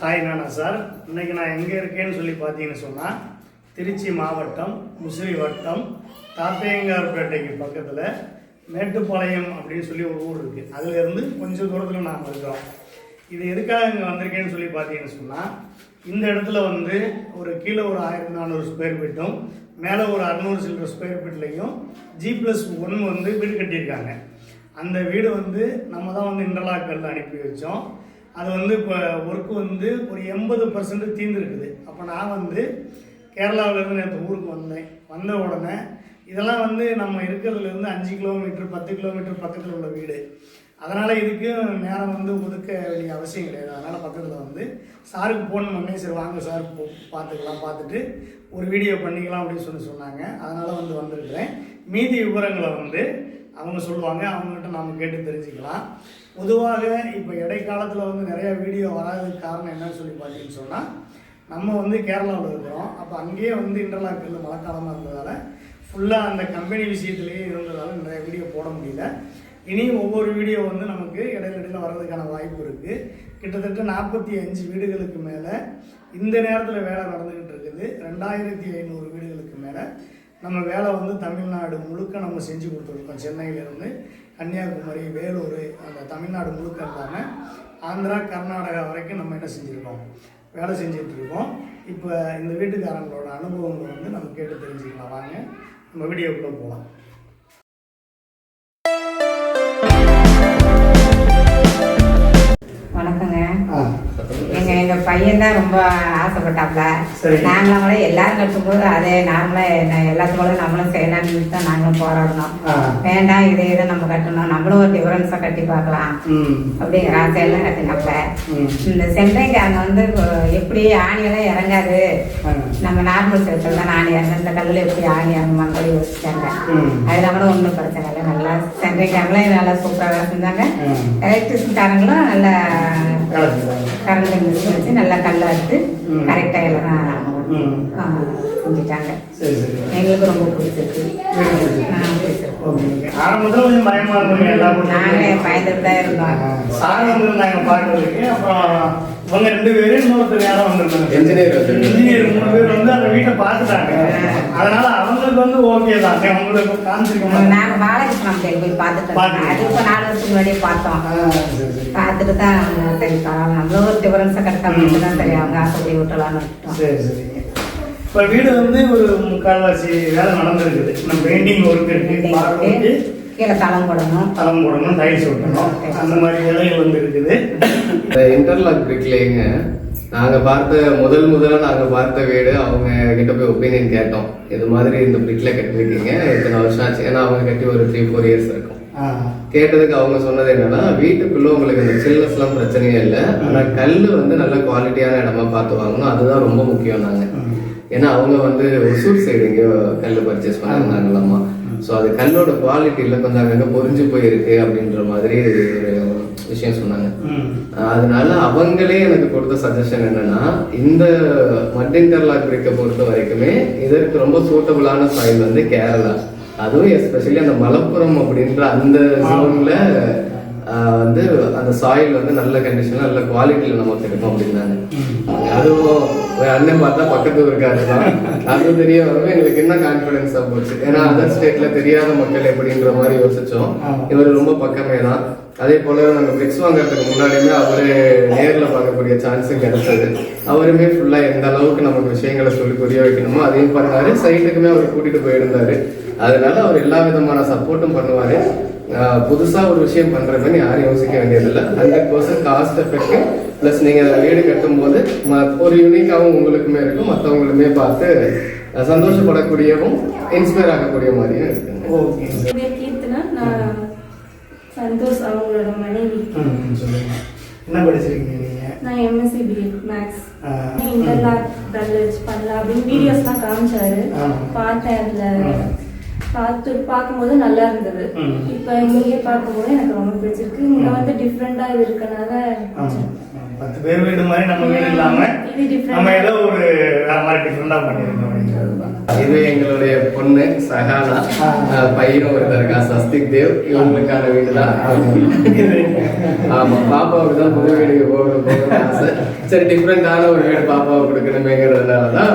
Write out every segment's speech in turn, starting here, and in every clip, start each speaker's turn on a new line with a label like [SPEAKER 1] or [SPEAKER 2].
[SPEAKER 1] Hi நானா sir இன்னைக்கு நான் எங்கே இருக்கேன்னு சொல்லி பார்த்தீங்கன்னு சொன்னால் திருச்சி மாவட்டம் முசிறி வட்டம் தாத்தையங்கார்பேட்டைக்கு பக்கத்தில் மேட்டுப்பாளையம் அப்படின்னு சொல்லி ஒரு ஊர் இருக்குது அதுலேருந்து கொஞ்சம் தூரத்தில் நாம் இருக்கிறோம் இது எதுக்காக இங்கே வந்திருக்கேன்னு சொல்லி பார்த்தீங்கன்னு சொன்னால் இந்த இடத்துல வந்து ஒரு கீழே ஒரு ஆயிரத்தி நானூறு ஸ்கொயர் ஃபீட்டும் மேலே ஒரு அறநூறு சில்லற ஸ்கொயர் ஃபீட்லையும் ஜி ப்ளஸ் ஒன் வந்து வீடு கட்டியிருக்காங்க. அந்த வீடு வந்து நம்ம தான் வந்து இன்டர்லாக்கல் அனுப்பி வச்சோம். அது வந்து இப்போ ஒர்க்கு வந்து ஒரு எண்பது பர்சன்ட் தீர்ந்துருக்குது. அப்போ நான் வந்து கேரளாவிலேருந்து நேற்று ஊருக்கு வந்தேன். வந்த உடனே இதெல்லாம் வந்து நம்ம இருக்கிறதுலேருந்து அஞ்சு கிலோமீட்டர் பத்து கிலோமீட்டர் பக்கத்தில் உள்ள வீடு. அதனால் இதுக்கும் நேரம் வந்து ஒதுக்க வேண்டிய அவசியம் கிடையாது. அதனால் பக்கத்தில் வந்து சாருக்கு ஃபோன் பண்ணி சரி வாங்க சார் பார்த்துக்கலாம் பார்த்துட்டு ஒரு வீடியோ பண்ணிக்கலாம் அப்படின்னு சொல்லி சொன்னாங்க. அதனால் வந்து வந்திருக்கிறேன். மீதி விவரங்களை வந்து அவங்க சொல்லுவாங்க. அவங்ககிட்ட நாம் கேட்டு தெரிஞ்சுக்கலாம். பொதுவாக இப்போ இடைக்காலத்தில் வந்து நிறைய வீடியோ வராததுக்கு காரணம் என்னன்னு சொல்லி பார்த்தீங்கன்னு சொன்னால் நம்ம வந்து கேரளாவில் இருக்கிறோம். அப்போ அங்கேயே வந்து இன்டர்லாக்கில் மழைக்காலமாக இருந்ததால் ஃபுல்லாக அந்த கம்பெனி விஷயத்துலேயே இருந்ததால் நிறைய வீடியோ போட முடியல. இனியும் ஒவ்வொரு வீடியோ வந்து நமக்கு இடையில இடையில வர்றதுக்கான வாய்ப்பு இருக்குது கிட்டத்தட்ட நாற்பத்தி அஞ்சு வீடுகளுக்கு மேலே இந்த நேரத்தில் வேலை நடந்துக்கிட்டு இருக்குது. ரெண்டாயிரத்தி ஐநூறு வீடுகளுக்கு மேலே நம்ம வேலை வந்து தமிழ்நாடு முழுக்க நம்ம செஞ்சு கொடுத்துருக்கோம் சென்னையிலேருந்து கன்னியாகுமரி வேலூர் அந்த தமிழ்நாடு முழுக்க இல்லாமல் ஆந்திரா கர்நாடகா வரைக்கும் நம்ம என்ன செஞ்சுருக்கோம்? வேலை செஞ்சிட்ருக்கோம். இப்போ இந்த வீட்டுக்காரங்களோட அனுபவங்களை வந்து நம்ம கேட்டு தெரிஞ்சுக்கலாம். வாங்க நம்ம வீடியோக்குள்ளே போகலாம்
[SPEAKER 2] பையன் தான் ரொம்ப ஆசைப்பட்டாப்ல. நாங்களும் கூட எல்லாரும் கட்டும்போது அதே நார்மலா எல்லாத்துக்கும் நம்மளும் செய்யலாம்னு தான் நாங்களும் போராடணும். வேண்டாம் இதே இதை நம்ம கட்டணும். நம்மளும் ஒரு டிஃபரன்ஸா கட்டி பார்க்கலாம். அப்படிங்கிற ஆசையெல்லாம் கட்டினாப்ல. இந்த சென்னைக்காரங்க வந்து அஹ், எப்படி ஆணியெல்லாம் இறங்காது? நம்ம நார்மல் செல்கள் தான் ஆணி இறங்க இந்த கல்லில் எப்படி ஆணி இறங்குமான்னு கூட யோசிச்சாங்க. அதெல்லாம் கூட ஒன்றும் பிரச்சனை இல்லை. நல்லா சென்னைக்காரங்களும் நல்லா சூப்பராக செஞ்சாங்க.
[SPEAKER 1] ம்.
[SPEAKER 2] எலக்ட்ரிசிட்டிக்காரங்களும் நல்லா கரண்ட் மிஷின் வச்சு நல்லா கல்லை எடுத்து. கரெக்டாக எல்லாம் செஞ்சுட்டாங்க. எங்களுக்கு ரொம்ப பிடிச்சிருக்கு. நாங்களே பயந்துட்டு தான் இருந்தோம்
[SPEAKER 1] சார் வந்திருந்தாங்க பார்க்கறதுக்கு அப்புறம் இவங்க ரெண்டு பேரும் இன்னொருத்தர் யாரும் வந்திருந்தாங்க
[SPEAKER 3] Engineer வந்திருந்தாங்க.
[SPEAKER 1] இன்ஜினியர் மூணு பேர் வந்து அந்த வீட்டை பார்த்துட்டாங்க. அதனால அவங்களுக்கு வந்து ஓகே தான். உங்களுக்கு காமிச்சிருக்க மாட்டாங்க.
[SPEAKER 2] நாங்கள் பாலகிருஷ்ணன் கோயில் போய் பார்த்துட்டு வந்தோம்.
[SPEAKER 1] பார்த்தீங்க.
[SPEAKER 2] அது இப்போ நாலு வருஷத்துக்கு முன்னாடியே பார்த்தோம்.
[SPEAKER 1] சரி சரி.
[SPEAKER 2] பார்த்துட்டு தான் சரி பரவாயில்ல நம்மளும் ஒரு டிஃபரன்ஸை கரெக்டாக தான் சரி அவங்க ஆசைப்படி விட்டலாம்னு விட்டோம்
[SPEAKER 1] சரி சரிங்க இப்போ வீடு வந்து ஒரு முக்கால்வாசி வேலை நடந்திருக்குது. நம்ம பெயிண்டிங் ஒர்க் இருக்கு.
[SPEAKER 2] கீழே தளம் போடணும்.
[SPEAKER 1] தளம் போடணும் டைல்ஸ் ஒட்டணும். அந்த மாதிரி வேலைகள் வந்து இருக்குது.
[SPEAKER 3] இன்டர்லாக் பிரிக்லேங்க நாங்க பார்த்த முதல் முதல்ல நாங்க பார்த்த வீடு அவங்க கிட்ட போய் ஒப்பீனியன் கேட்டோம். இது மாதிரி இந்த பிரிக்ல கட்டிருக்கீங்க இத்தனை வருஷம் ஆச்சு. ஏன்னா அவங்க கட்டி ஒரு த்ரீ ஃபோர் இயர்ஸ் இருக்கும். கேட்டதுக்கு அவங்க சொன்னது என்னன்னா வீட்டுக்குள்ள உங்களுக்கு இந்த சில்னஸ் எல்லாம் பிரச்சனையே இல்லை ஆனா கல்லு வந்து நல்ல குவாலிட்டியான இடமா பார்த்து வாங்கணும். அதுதான் ரொம்ப முக்கியம் நாங்க.
[SPEAKER 1] ம்.
[SPEAKER 3] ஏன்னா அவங்க வந்து ஒசூர் சைடு எங்கேயோ கல் பர்ச்சேஸ் பண்ணிருந்தாங்களாமா ஸோ அது கல்லோட குவாலிட்டியில் கொஞ்சம் அங்கங்கே பொறிஞ்சு போயிருக்கு அப்படின்ற மாதிரி ஒரு விஷயம் சொன்னாங்க. அதனால அவங்களே எனக்கு கொடுத்த சஜஷன் என்னன்னா இந்த மட் இன்டர்லாக் பிரிக்கை பொறுத்த வரைக்குமே இதற்கு ரொம்ப சூட்டபிளான சாயில் வந்து கேரளா. அதுவும் எஸ்பெஷலி அந்த மலப்புரம் அப்படின்ற அந்த ஜோன்ல வந்து அந்த சாயில் வந்து நல்ல கண்டிஷன் நல்ல குவாலிட்டியில நமக்கு கிடைக்கும் அப்படின்னாங்க. அதுவும் அண்ணன் பார்த்தா பக்கத்து ஊருக்காரு தான். அது தெரிய வரவே எங்களுக்கு என்ன கான்பிடன்ஸா போச்சு. ஏன்னா அதர் ஸ்டேட்ல தெரியாத மக்கள் எப்படின்ற மாதிரி யோசிச்சோம். இவர் ரொம்ப பக்கமே தான். அதே போல நம்ம பிக்ஸ் வாங்குறதுக்கு முன்னாடியுமே அவரு நேர்ல பார்க்கக்கூடிய சான்ஸும் கிடைச்சது. அவருமே ஃபுல்லா எந்த அளவுக்கு நமக்கு விஷயங்களை சொல்லி புரிய வைக்கணுமோ அதையும் பண்ணாரு சைட்டுக்குமே அவர் கூட்டிட்டு போயிருந்தாரு. அதனால அவர் எல்லா விதமான சப்போர்ட்டும் பண்ணுவாரு. ஆஹ் புதுசா ஒரு விஷயம் பண்றதுன்னு யாரும் யோசிக்க வேண்டியதில்லை. Hundred percent cost effective plus நீங்க அதை வீடு கட்டும்போது ம- ஒரு யூனிக்காகவும் உங்களுக்குமே இருக்கும். மற்றவங்களுமே பார்த்து சந்தோஷப்படக்கூடியவும் இன்ஸ்பயர் ஆகக்கூடிய மாதிரியும் இருக்குங்க.
[SPEAKER 1] ஓகே.
[SPEAKER 4] நான் சந்தோஷ் அவங்களோட மனைவி.
[SPEAKER 1] சொல்லுங்க. என்ன படிச்சிருக்கீங்க நீங்க?
[SPEAKER 4] நான் MSc BEd maths interlock colours பண்ணலாம் அப்படின்னு வீடியோஸ்லாம் காமிச்சாரு. பார்த்தேன் அதுல. பார்த்து பார்க்கும்போது நல்லா இருந்தது. இப்போ இங்கே பார்க்கும்போது எனக்கு ரொம்ப பிடிச்சிருக்கு. இங்க வந்து டிஃப்ரெண்டா இது இருக்கனால.
[SPEAKER 1] பத்து பேர் வீடு மாதிரி நம்ம வீடு இல்லாம. நம்ம ஏதோ ஒரு வேற மாதிரி டிஃப்ரெண்டா பண்ணிருக்கோம்
[SPEAKER 3] இது எங்களுடைய பொண்ணு சஹானா அஹ் பையனும் ஒருத்தர் இருக்கா சஸ்திக் தேவ் இவங்களுக்கான வீடு தான் ஆமா பாப்பாவுக்கு தான் புது வீடுக்கு போகணும் ஆசை. சரி டிஃப்ரெண்டான ஒரு வீடு பாப்பாவுக்கு கொடுக்கணுமேங்கிறதுனால தான்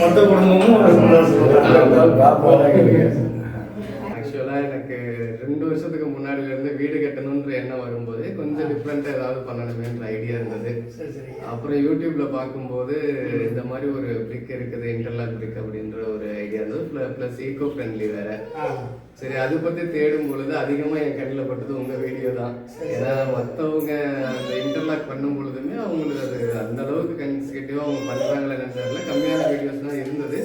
[SPEAKER 1] மொத்த குடும்பமும் ஒரு சந்தோஷம்
[SPEAKER 3] ஆக்சுவலா எனக்கு ரெண்டு வருஷத்துக்கு முன்னாடில இருந்து வீடு கட்டணும்ன்ற எண்ணம் வரும்போது கொஞ்சம் டிஃப்ரெண்டா ஏதாவது பண்ணணுமேன்ற ஐடியா இருந்தது.
[SPEAKER 1] சரி சரி.
[SPEAKER 3] அப்புறம் யூடியூப்ல பார்க்கும்போது இந்த மாதிரி ஒரு பிரிக் இருக்குது இன்டர்லாக் பிரிக் அப்படின்ற ஒரு ஐடியா இருந்தது. பிளஸ் ஈகோ ஃப்ரெண்ட்லி வேற. சரி அது பத்தி தேடும் பொழுது அதிகமா என் கண்ணில் பட்டது உங்க வீடியோ தான். ஏன்னா மத்தவங்க அந்த இன்டர்லாக் பண்ணும் பொழுதுமே அவங்களுக்கு அது அந்த அளவுக்கு கன்சிகேட்டிவா அவங்க பண்றாங்களே தெரியல. கம்மியான வீடியோஸ் தான் இருந்தது.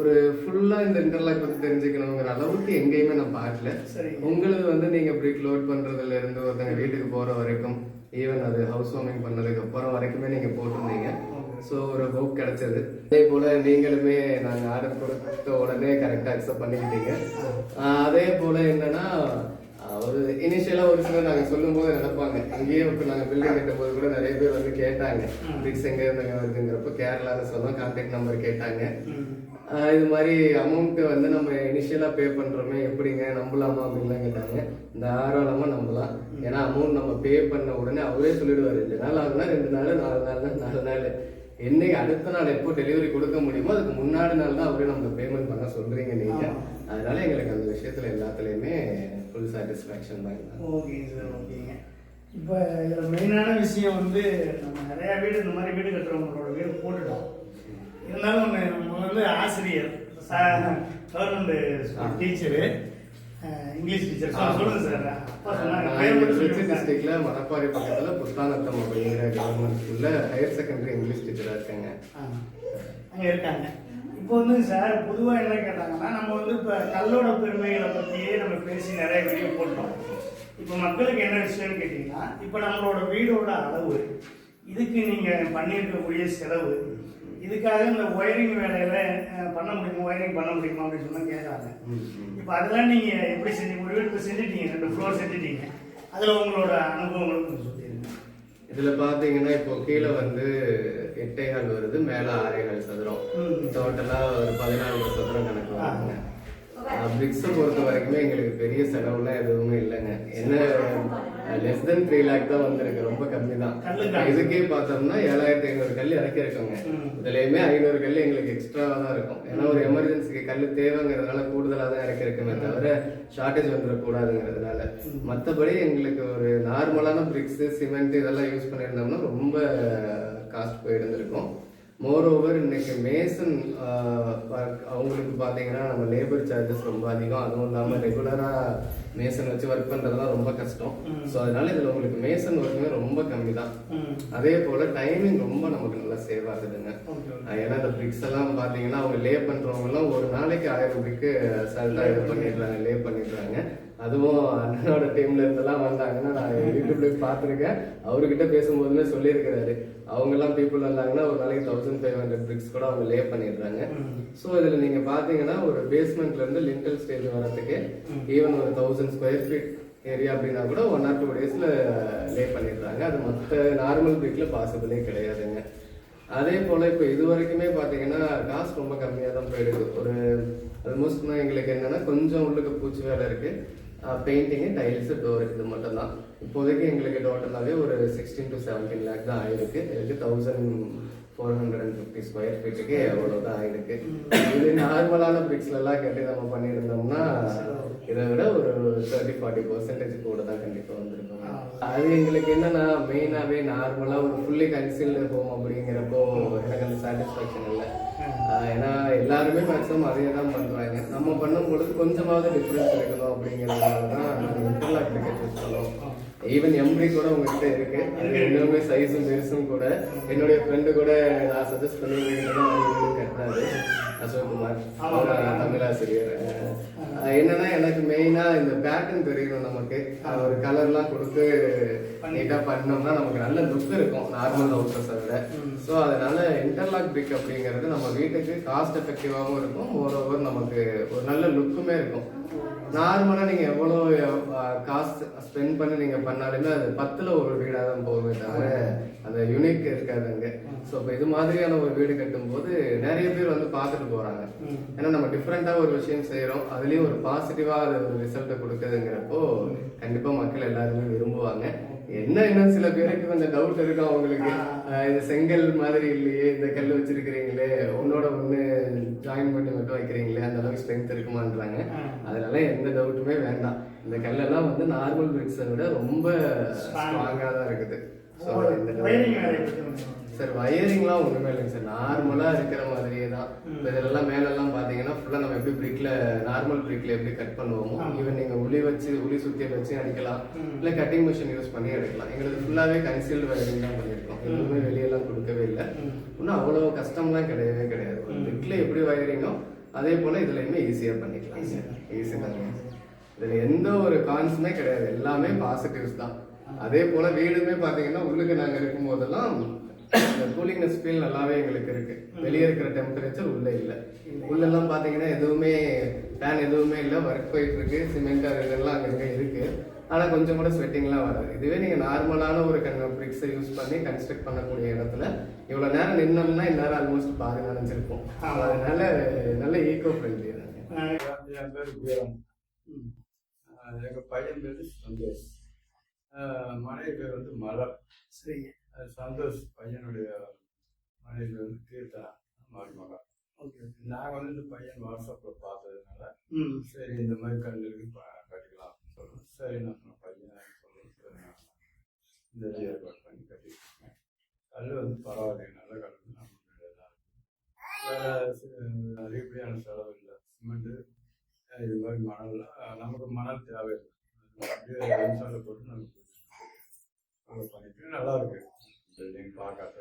[SPEAKER 3] ஒரு ஃபுல்லா இந்த இன்டர்லாக் பத்தி தெரிஞ்சுக்கணுங்கிற அளவுக்கு எங்கேயுமே நான் பார்க்கல.
[SPEAKER 1] சரி.
[SPEAKER 3] உங்களது வந்து நீங்க பிரிக் லோட் பண்றதுல இருந்து ஒருத்தங்க வீட்டுக்கு போற வரைக்கும் ஈவன் அது ஹவுஸ் வார்மிங் பண்ணதுக்கு அப்புறம் வரைக்குமே நீங்க போட்டிருந்தீங்க. ஸோ ஒரு ஹோப் கிடைச்சது. அதே போல நீங்களுமே நாங்க ஆர்டர் கொடுத்த உடனே கரெக்டா அக்செப்ட் பண்ணிக்கிட்டீங்க. அதே போல என்னன்னா ஒரு இனிஷியலா ஒரு சிலர் நாங்க சொல்லும் போது நினைப்பாங்க. இங்கேயே இப்போ நாங்க பில்டிங் கட்டும் போது கூட நிறைய பேர் வந்து கேட்டாங்க. பிரிக்ஸ் எங்க இருந்து வருதுங்கிறப்ப கேரளால சொன்னோம் கான்டாக்ட் நம்பர் கேட்டாங்க. இது மாதிரி அமௌண்ட் வந்து நம்ம இனிஷியலா பே பண்றோமே எப்படிங்க? நம்பலாமா அப்படின்லாம் கேட்டாங்க. தாராளமா நம்பலாம். ஏன்னா அமௌண்ட் நம்ம பே பண்ண உடனே அவரே சொல்லிடுவாரு ரெண்டு நாள் ஆகுனா ரெண்டு நாள் நாலு நாள் நாலு நாள். என்னைக்கு அடுத்த நாள் எப்போ டெலிவரி கொடுக்க முடியுமோ அதுக்கு முன்னாடி நாள் தான் அவரே நமக்கு பேமெண்ட் பண்ண சொல்றீங்க நீங்க. அதனால எங்களுக்கு அந்த விஷயத்துல எல்லாத்துலயுமே ஃபுல் சாட்டிஸ்ஃபேக்ஷன் தான்
[SPEAKER 1] ஓகேங்க சார் ஓகேங்க. இப்போ இதில் மெயினான விஷயம் வந்து நம்ம நிறையா வீடு இந்த மாதிரி வீடு கட்டுறவங்களோட வீடு போட்டுட்டோம். இருந்தாலும் நம்ம வந்து ஆசிரியர் கவர்மெண்ட் டீச்சரு இங்கிலீஷ் டீச்சர் சொல்லுங்க சார் அப்பா சொன்னாங்க.
[SPEAKER 3] டிஸ்ட்ரிக்ட்ல மணப்பாறை பக்கத்துல புத்தானத்தம் அப்படிங்கிற கவர்மெண்ட் ஸ்கூல்ல ஹையர் செகண்டரி இங்கிலீஷ் டீச்சரா இருக்காங்க.
[SPEAKER 1] அங்கே இருக்காங்க. இப்போ வந்து சார் பொதுவாக என்ன கேட்டாங்கன்னா நம்ம வந்து இப்போ கல்லோட பெருமைகளை பற்றியே நம்ம பேசி நிறைய வீடியோ போட்டோம். இப்போ மக்களுக்கு என்ன விஷயம்னு கேட்டிங்கன்னா இப்போ நம்மளோட வீடோட அளவு இதுக்கு நீங்கள் பண்ணியிருக்கக்கூடிய செலவு இதுக்காக இந்த ஒயரிங் வேலையில பண்ண முடியுமா ஒயரிங் பண்ண முடியுமா அப்படின்னு சொன்னா கேட்குறாங்க இப்போ அதெல்லாம் நீங்கள் எப்படி செஞ்சீங்க ஒரு வீடு இப்போ செஞ்சுட்டீங்க ரெண்டு ஃப்ளோர் செஞ்சுட்டீங்க அதில் உங்களோட அனுபவங்களும் கொஞ்சம் சொல்லிடுங்க
[SPEAKER 3] இதுல பாத்தீங்கன்னா இப்போ கீழே வந்து எட்டே கால் வருது மேல ஆறே கால் சதுரம்.
[SPEAKER 1] ம்.
[SPEAKER 3] டோட்டலா ஒரு பதினாலு சதுரம் கணக்கு வருதுங்க. பிரிக்ஸை பொறுத்த வரைக்குமே எங்களுக்கு பெரிய செலவுலாம் எதுவுமே இல்லைங்க. என்ன லெஸ் தென் த்ரீ லேக் தான் வந்திருக்கு. ரொம்ப கம்மி தான்? இதுக்கே பார்த்தோம்னா ஏழாயிரத்தி ஐநூறு கல் இறக்கி இருக்கோங்க
[SPEAKER 1] ம்.
[SPEAKER 3] இதுலயுமே ஐநூறு கல் எங்களுக்கு எக்ஸ்ட்ராவா தான் இருக்கும். ஏன்னா ஒரு எமர்ஜென்சிக்கு கல் தேவைங்கிறதுனால கூடுதலா தான் இறக்கி இருக்குமே தவிர ஷார்டேஜ் வந்துடக்கூடாதுங்கிறதுனால. மத்தபடி எங்களுக்கு ஒரு நார்மலான பிரிக்ஸ் சிமெண்ட் இதெல்லாம் யூஸ் பண்ணியிருந்தோம்னா ரொம்ப காஸ்ட் போயிருந்திருக்கும். மோர் ஓவர் இன்னைக்கு மேசன் அவங்களுக்கு பாத்தீங்கன்னா நம்ம லேபர் சார்ஜஸ் ரொம்ப அதிகம். அதுவும் இல்லாம ரெகுலரா மேசன் வச்சு ஒர்க் பண்றதுலாம் ரொம்ப கஷ்டம். ஸோ அதனால இதுல உங்களுக்கு மேசன் ஒர்க்குமே ரொம்ப கம்மி தான் அதே போல டைமிங் ரொம்ப நமக்கு நல்லா சேவ் ஆகுதுங்க. ஏன்னா இந்த பிரிக்ஸ் எல்லாம் பாத்தீங்கன்னா அவங்க லே பண்றவங்க எல்லாம் ஒரு நாளைக்கு ஆயிரம் பிரிக்கு சல்ட்டா இது பண்ணிடுறாங்க லே பண்ணிடுறாங்க. அதுவும் அண்ணனோட டீம்ல இருந்தெல்லாம் வந்தாங்கன்னா நான் யூடியூப்ல பார்த்துருக்கேன். அவர்கிட்ட பேசும்போதுமே சொல்லியிருக்கிறாரு. அவங்க எல்லாம் பீப்புள் வந்தாங்கன்னா ஒரு நாளைக்கு தௌசண்ட் ஃபைவ் ஹண்ட்ரட் பிரிக்ஸ் கூட அவங்க லே பண்ணிடுறாங்க. ஸோ இதுல நீங்க பாத்தீங்கன்னா ஒரு பேஸ்மெண்ட்ல இருந்து லிண்டல் ஸ்டேஜ் வரதுக்கு ஈவன் ஒரு தௌசண்ட் ஸ்கொயர் ஃபீட் ஏரியா அப்படின்னா கூட ஒன் ஆர் டூ டேஸ்ல லே பண்ணிடுறாங்க. அது மற்ற நார்மல் பிரிக்ல பாசிபிளே கிடையாதுங்க. அதே போல இப்போ இது வரைக்குமே பாத்தீங்கன்னா காசு ரொம்ப கம்மியா தான் போயிடுது. ஒரு ஆல்மோஸ்ட் எங்களுக்கு என்னன்னா கொஞ்சம் உள்ளுக்கு பூச்சி வேலை இருக்கு. பெயிண்டிங்கு டைல்ஸு டோர் இது மட்டும் தான் இப்போதைக்கு எங்களுக்கு டோட்டலாகவே ஒரு சிக்ஸ்டீன் டு செவன்டீன் லேக் தான் ஆயிருக்கு. இதுக்கு thousand four hundred and fifty square ஃபீட்டுக்கு அவ்வளோதான் ஆயிருக்கு. இது நார்மலான பிரிக்ஸ்ல கட்டி நம்ம பண்ணியிருந்தோம்னா இதை விட ஒரு தேர்ட்டி ஃபார்ட்டி பர்சன்டேஜ் கூட தான் கண்டிப்பாக வந்திருக்கும். அது எங்களுக்கு என்னன்னா மெயினாகவே நார்மலாக ஒரு ஃபுல்லி கன்சீல்டு ஹோம் அப்படிங்கிறப்போ எனக்கு அந்த சாட்டிஸ்ஃபேக்ஷன் இல்லை. ஏன்னா எல்லாருமே மேக்ஸிமம் அதே தான் பண்றாங்க. நம்ம பண்ணும் பொழுது கொஞ்சமாவது டிஃப்ரென்ஸ் இருக்கணும் அப்படிங்கிறதுனால தான் நாங்கள் இன்டர்லாக் கிரிக்கெட் யூஸ் பண்ணுவோம் ஈவன் எம்ப்ரி கூட உங்ககிட்ட இருக்கு. அது இன்னுமே சைஸும் பெருசும் கூட. என்னுடைய ஃப்ரெண்டு கூட நான் சஜஸ்ட் பண்ணி உங்ககிட்ட தான் வாங்கி கட்டினாரு அசோக்குமார் தமிழாசிரியர். என்னன்னா எனக்கு மெயினா இந்த பேட்டர்ன் தெரியணும் நமக்கு. ஒரு கலர்லாம் கொடுத்து நீட்டா பண்ணோம்னா நமக்கு நல்ல லுக் இருக்கும் நார்மல் ஹவுசஸை விட. ஸோ அதனால இன்டர்லாக் பிரிக் அப்படிங்கிறது நம்ம வீட்டுக்கு காஸ்ட் எஃபெக்டிவாகவும் இருக்கும். ஓவர் நமக்கு ஒரு நல்ல லுக்குமே இருக்கும். நார்மலா நீங்க எவ்வளவு காஸ்ட் ஸ்பெண்ட் பண்ணி நீங்க பண்ணாலுமே அது பத்துல ஒரு வீடா தான் போகுமே தவிர அந்த யூனிக் இருக்காது அங்க. ஸோ இப்போ இது மாதிரியான ஒரு வீடு கட்டும்போது நிறைய பேர் வந்து பார்த்துட்டு போறாங்க.
[SPEAKER 1] ம்.
[SPEAKER 3] ஏன்னா நம்ம டிஃப்ரெண்டா ஒரு விஷயம் செய்யறோம் அதுலயும் ஒரு பாசிட்டிவா அது ஒரு ரிசல்ட்டை கொடுக்குதுங்கிறப்போ கண்டிப்பா மக்கள் எல்லாருமே விரும்புவாங்க. என்ன இன்னும் சில பேருக்கு கொஞ்சம் டவுட் இருக்கும் அவங்களுக்கு இது செங்கல் மாதிரி இல்லையே இந்த கல் வச்சிருக்கிறீங்களே உன்னோட ஒண்ணு ஜாயின் பண்ணி மட்டும் வைக்கிறீங்களே அந்த அளவுக்கு ஸ்ட்ரென்த் இருக்குமான்றாங்க. அதனால எந்த டவுட்டுமே வேண்டாம். இந்த கல்லெல்லாம் வந்து நார்மல் பிரிக்ஸை விட ரொம்ப ஸ்ட்ராங்கா தான் இருக்குது. ஸோ இந்த சார் வயரிங்லாம் ஒண்ணுமே இல்லைங்க சார். நார்மலா இருக்கிற மாதிரியே தான். இப்போ இதெல்லாம் மேலெல்லாம் பாத்தீங்கன்னா ஃபுல்லா நம்ம எப்படி பிரிக்ல நார்மல் பிரிக்ல எப்படி கட் பண்ணுவோமோ ஈவன் நீங்க உளி வச்சு உளி சுத்தியை வச்சு அடிக்கலாம். இல்ல கட்டிங் மிஷின் யூஸ் பண்ணி எடுக்கலாம். எங்களுக்கு ஃபுல்லாவே கன்சீல்டு வயரிங் தான் பண்ணிருக்கோம் எதுவுமே வெளியெல்லாம் கொடுக்கவே இல்லை. இன்னும் அவ்வளவு கஷ்டம்லாம் கிடையவே கிடையாது. பிரிக்ல எப்படி வயரிங்கோ அதே போல இதுலயுமே ஈஸியா பண்ணிக்கலாம். ஈஸி தாங்க. இதுல எந்த ஒரு கான்ஸுமே கிடையாது. எல்லாமே பாசிட்டிவ்ஸ் தான். அதே போல வீடுமே பாத்தீங்கன்னா உள்ளுக்கு நாங்க இருக்கும் போதெல்லாம் இந்த கூலிங்னஸ் ஃபீல் நல்லாவே எங்களுக்கு இருக்கு. வெளியே இருக்கிற டெம்பரேச்சர் உள்ள இல்ல. உள்ள எல்லாம் பாத்தீங்கன்னா எதுவுமே ஃபேன் எதுவுமே இல்ல. ஒர்க் போயிட்டு இருக்கு சிமெண்ட் இதெல்லாம் அங்கங்க இருக்கு. ஆனா கொஞ்சம் கூட ஸ்வெட்டிங்லாம் வராது. இதுவே நீங்க நார்மலான ஒரு பிரிக்ஸை யூஸ் பண்ணி கன்ஸ்ட்ரக்ட் பண்ணக்கூடிய இடத்துல இவ்வளவு நேரம் நின்னோம்னா இந்நேரம் ஆல்மோஸ்ட் பாதி நினைச்சிருப்போம் அதனால நல்ல ஈகோ ஃப்ரெண்ட்லி தான்.
[SPEAKER 5] என் பேர் வீரம் ஆஹ் எங்க பையன் பேர் சந்தோஷ். மனைவி பேர் வந்து மலர்.
[SPEAKER 1] சரிங்க.
[SPEAKER 5] சந்தோஷ் பையனுடைய மனைவி வந்து மருமகா
[SPEAKER 1] ஓகே
[SPEAKER 5] நாங்கள் வந்து இந்த பையன் வாட்ஸ்அப்ல பார்த்ததுனால சரி இந்த மாதிரி கல் இருக்கு ப- கட்டிக்கலாம் சொல்லுவோம் சரி நான் பையன் நான் இந்த ஏற்பாடு பண்ணி கட்டிருக்கேன் கல் வந்து பரவாயில்ல நல்ல கல் நமக்கு அதிகப்படியான செலவு இல்லை. சிமெண்ட் இது மாதிரி மணல் நமக்கு மணல் தேவையில்லை. அப்படியே மின்சாரம் போட்டு நமக்கு நல்லா இருக்கு பில்டிங் பார்க்க